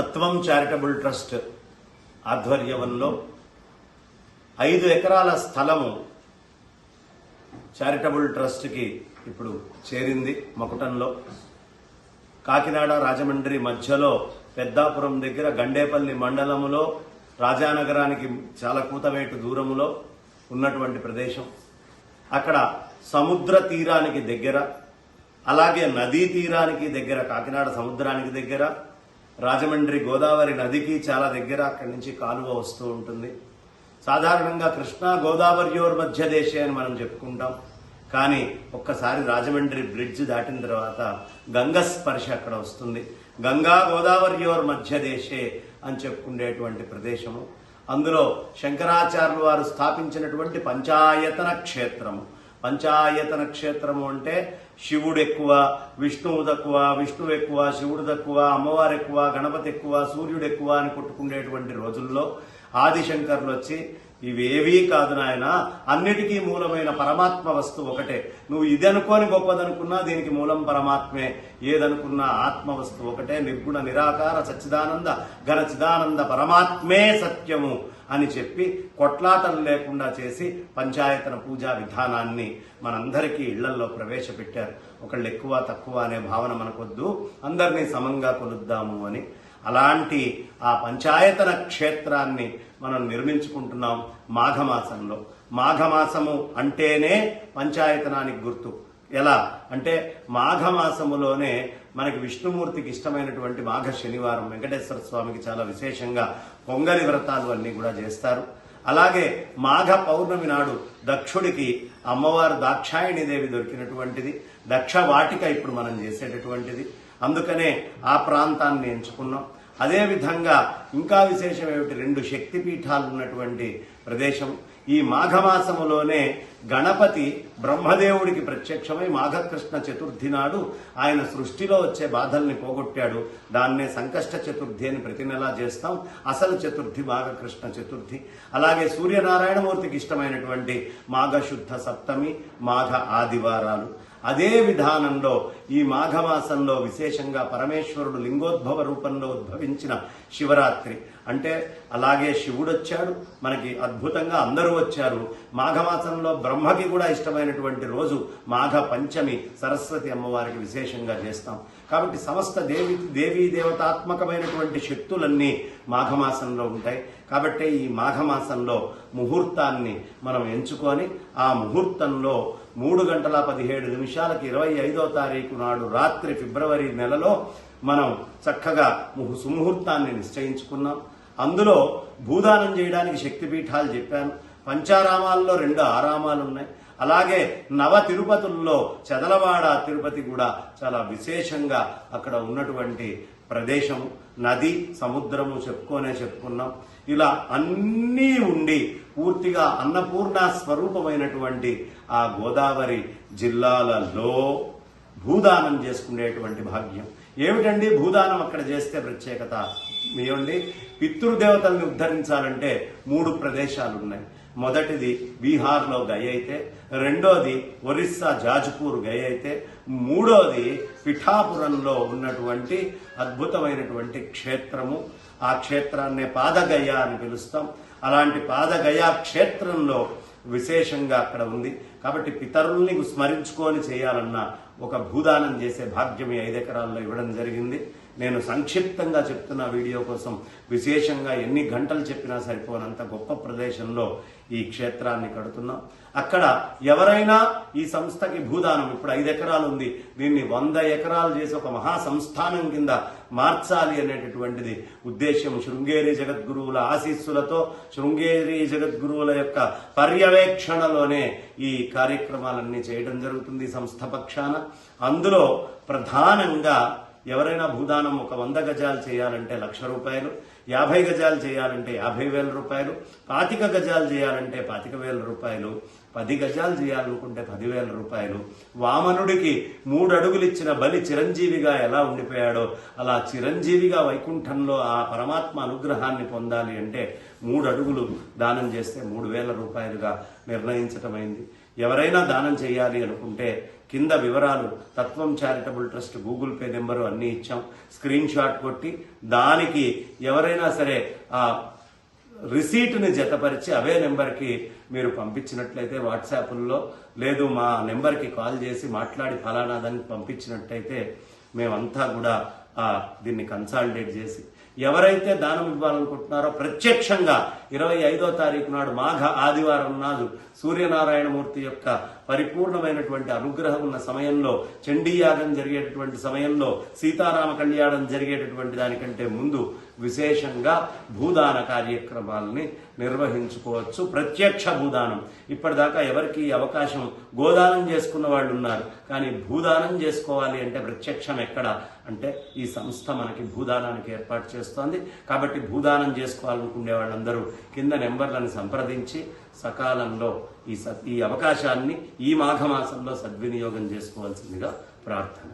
తత్వం charitable trust ఆధ్వర్యంలో ఐదు ఎకరాల స్థలము చారిటబుల్ ట్రస్ట్కి ఇప్పుడు చేరింది మకుటంలో. కాకినాడ రాజమండ్రి మధ్యలో పెద్దాపురం దగ్గర గండేపల్లి మండలములో రాజానగరానికి చాలా కూతవేటు దూరములో ఉన్నటువంటి ప్రదేశం. అక్కడ సముద్ర తీరానికి దగ్గర అలాగే నదీ తీరానికి దగ్గర కాకినాడ సముద్రానికి దగ్గర రాజమండ్రి గోదావరి నదికి చాలా దగ్గర అక్కడి నుంచి కాలువ వస్తూ ఉంటుంది. సాధారణంగా కృష్ణా గోదావరియోర్ మధ్య దేశే అని మనం చెప్పుకుంటాం. కానీ ఒక్కసారి రాజమండ్రి బ్రిడ్జ్ దాటిన తర్వాత గంగ స్పర్శ అక్కడ వస్తుంది. గంగా గోదావరియోర్ మధ్య దేశే అని చెప్పుకునేటువంటి ప్రదేశము. అందులో శంకరాచార్యులు వారు స్థాపించినటువంటి పంచాయతన క్షేత్రము. పంచాయతన క్షేత్రము అంటే శివుడు ఎక్కువ విష్ణువు తక్కువ విష్ణువు ఎక్కువ శివుడు తక్కువ అమ్మవారు ఎక్కువ గణపతి ఎక్కువ సూర్యుడు ఎక్కువ అని కొట్టుకునేటువంటి రోజుల్లో ఆదిశంకర్లు వచ్చి ఇవేవీ కాదు నాయన. అన్నిటికీ మూలమైన పరమాత్మ వస్తువు ఒకటే. నువ్వు ఇది అనుకోని గొప్పదనుకున్నా దీనికి మూలం పరమాత్మే. ఏదనుకున్నా ఆత్మ వస్తువు ఒకటే. నిర్గుణ నిరాకార సచ్చిదానంద ఘన చిదానంద పరమాత్మే సత్యము అని చెప్పి కొట్లాటలు లేకుండా చేసి పంచాయతన పూజా విధానాన్ని మనందరికీ ఇళ్ళల్లో ప్రవేశపెట్టారు. ఒకళ్ళు ఎక్కువ తక్కువ అనే భావన మనకొద్దు. అందరినీ సమంగా కొలుద్దాము అని అలాంటి ఆ పంచాయతన క్షేత్రాన్ని మనం నిర్మించుకుంటున్నాం మాఘమాసంలో. మాఘమాసము అంటేనే పంచాయతనానికి గుర్తు. ఎలా? అంటే మాఘమాసములోనే మనకి విష్ణుమూర్తికి ఇష్టమైనటువంటి మాఘ శనివారం వెంకటేశ్వర స్వామికి చాలా విశేషంగా పొంగలి వ్రతాలు అన్నీ కూడా చేస్తారు. అలాగే మాఘ పౌర్ణమి నాడు దక్షుడికి అమ్మవారు దాక్షాయణి దేవి దొరికినటువంటిది దక్ష వాటిక ఇప్పుడు మనం చేసేటటువంటిది. అందుకనే ఆ ప్రాంతాన్ని ఎంచుకున్నాం. అదేవిధంగా ఇంకా విశేషం ఏమిటి? రెండు శక్తిపీఠాలు ఉన్నటువంటి ప్రదేశం. ఈ మాఘమాసములోనే గణపతి బ్రహ్మదేవుడికి ప్రత్యక్షమై మాఘకృష్ణ చతుర్థి నాడు ఆయన సృష్టిలో వచ్చే బాధల్ని పోగొట్టాడు. దాన్నే సంకష్ట చతుర్థి అని ప్రతి నెలా చేస్తాం. అసలు చతుర్థి మాఘకృష్ణ చతుర్థి. అలాగే సూర్యనారాయణమూర్తికి ఇష్టమైనటువంటి మాఘశుద్ధ సప్తమి మాఘ ఆదివారాలు. అదే విధానంలో ఈ మాఘమాసంలో విశేషంగా పరమేశ్వరుడు లింగోద్భవ రూపంలో ఉద్భవించిన శివరాత్రి. అంటే అలాగే శివుడు వచ్చాడు మనకి అద్భుతంగా అందరూ వచ్చారు. మాఘమాసంలో బ్రహ్మకి కూడా ఇష్టమైనటువంటి రోజు మాఘ పంచమి సరస్వతి అమ్మవారికి విశేషంగా చేస్తాం. కాబట్టి సమస్త దేవి దేవీ దేవతాత్మకమైనటువంటి శక్తులన్నీ మాఘమాసంలో ఉంటాయి. కాబట్టి ఈ మాఘమాసంలో ముహూర్తాన్ని మనం ఎంచుకొని ఆ ముహూర్తంలో మూడు గంటల పదిహేడు నిమిషాలకి ఇరవై ఐదో తారీఖు నాడు రాత్రి ఫిబ్రవరి నెలలో మనం చక్కగా సుముహూర్తాన్ని నిశ్చయించుకున్నాం. అందులో భూదానం చేయడానికి శక్తిపీఠాలు చెప్పాను. పంచారామాల్లో రెండు ఆరామాలు ఉన్నాయి అలాగే నవ తిరుపతుల్లో చదలవాడ తిరుపతి కూడా చాలా విశేషంగా అక్కడ ఉన్నటువంటి ప్రదేశము. నది సముద్రము చెప్పుకోనే చెప్పుకున్నాం. ఇలా అన్నీ ఉండి పూర్తిగా అన్నపూర్ణ స్వరూపమైనటువంటి ఆ గోదావరి జిల్లాలలో భూదానం చేసుకునేటువంటి భాగ్యం. ఏమిటండి భూదానం అక్కడ చేస్తే ప్రత్యేకత? ఏమండి? పితృదేవతల్ని ఉద్ధరించాలంటే మూడు ప్రదేశాలు ఉన్నాయి మొదటిది బీహార్లో గయ అయితే రెండోది ఒరిస్సా జాజ్పూర్ గయ అయితే మూడోది పిఠాపురంలో ఉన్నటువంటి అద్భుతమైనటువంటి క్షేత్రము. ఆ క్షేత్రాన్నే పాదగయ అని పిలుస్తాం. అలాంటి పాదగయ క్షేత్రంలో విశేషంగా అక్కడ ఉంది. కాబట్టి పితరుల్ని స్మరించుకొని చేయాలన్న ఒక భూదానం చేసే భాగ్యం ఈ ఐదు ఎకరాల్లో ఇవ్వడం జరిగింది. నేను సంక్షిప్తంగా చెప్తున్న వీడియో కోసం విశేషంగా ఎన్ని గంటలు చెప్పినా సరిపోనంత గొప్ప ప్రదేశంలో ఈ క్షేత్రాన్ని కడుతున్నాం. అక్కడ ఎవరైనా ఈ సంస్థకి భూదానం ఇప్పుడు ఐదు ఎకరాలు ఉంది దీన్ని వంద ఎకరాలు చేసి ఒక మహా సంస్థానం కింద మార్చాలి అనేటటువంటిది ఉద్దేశ్యం. శృంగేరి జగద్గురువుల ఆశీస్సులతో శృంగేరి జగద్గురువుల యొక్క పర్యవేక్షణలోనే ఈ కార్యక్రమాలన్నీ చేయడం జరుగుతుంది సంస్థ పక్షాన. అందులో ప్రధానంగా ఎవరైనా భూదానం ఒక వంద గజాలు చేయాలంటే లక్ష రూపాయలు యాభై గజాలు చేయాలంటే యాభై వేల రూపాయలు పాతిక గజాలు చేయాలంటే పాతిక వేల రూపాయలు పది గజాలు చేయాలనుకుంటే పదివేల రూపాయలు. వామనుడికి మూడు అడుగులు ఇచ్చిన బలి చిరంజీవిగా ఎలా ఉండిపోయాడో అలా చిరంజీవిగా వైకుంఠంలో ఆ పరమాత్మ అనుగ్రహాన్ని పొందాలి అంటే మూడు అడుగులు దానం చేస్తే మూడు వేల రూపాయలుగా నిర్ణయించటమైంది. ఎవరైనా దానం చేయాలి అనుకుంటే కింద వివరాలు Tatvam charitable trust Google Pay number అన్ని ఇచ్చాం. స్క్రీన్ షాట్ కొట్టి దానికి ఎవరైనా సరే ఆ రిసీట్ని జతపరిచి అవే నెంబర్కి మీరు పంపించినట్లయితే వాట్సాప్లో లేదు మా నెంబర్కి కాల్ చేసి మాట్లాడి ఫలానా దానికి పంపించినట్టయితే మేమంతా కూడా దీన్ని కన్సాలిడేట్ చేసి ఎవరైతే దానం ఇవ్వాలనుకుంటున్నారో ప్రత్యక్షంగా ఇరవై ఐదో తారీఖు నాడు మాఘ ఆదివారం నాడు సూర్యనారాయణమూర్తి యొక్క పరిపూర్ణమైనటువంటి అనుగ్రహం ఉన్న సమయంలో చండీయాగం జరిగేటటువంటి సమయంలో సీతారామ కళ్యాణం జరిగేటటువంటి దానికంటే ముందు విశేషంగా భూదాన కార్యక్రమాలని నిర్వహించుకోవచ్చు. ప్రత్యక్ష భూదానం. ఇప్పటిదాకా ఎవరికి అవకాశం గోదానం చేసుకున్న వాళ్ళు ఉన్నారు. కానీ భూదానం చేసుకోవాలి అంటే ప్రత్యక్షం ఎక్కడ? అంటే ఈ సంస్థ మనకి భూదానానికి ఏర్పాటు చేస్తోంది. కాబట్టి భూదానం చేసుకోవాలనుకునే వాళ్ళందరూ కింద నెంబర్లను సంప్రదించి సకాలంలో ఈ ఈ అవకాశాన్ని ఈ మాఘమాసంలో సద్వినియోగం చేసుకోవాల్సిందిగా ప్రార్థన.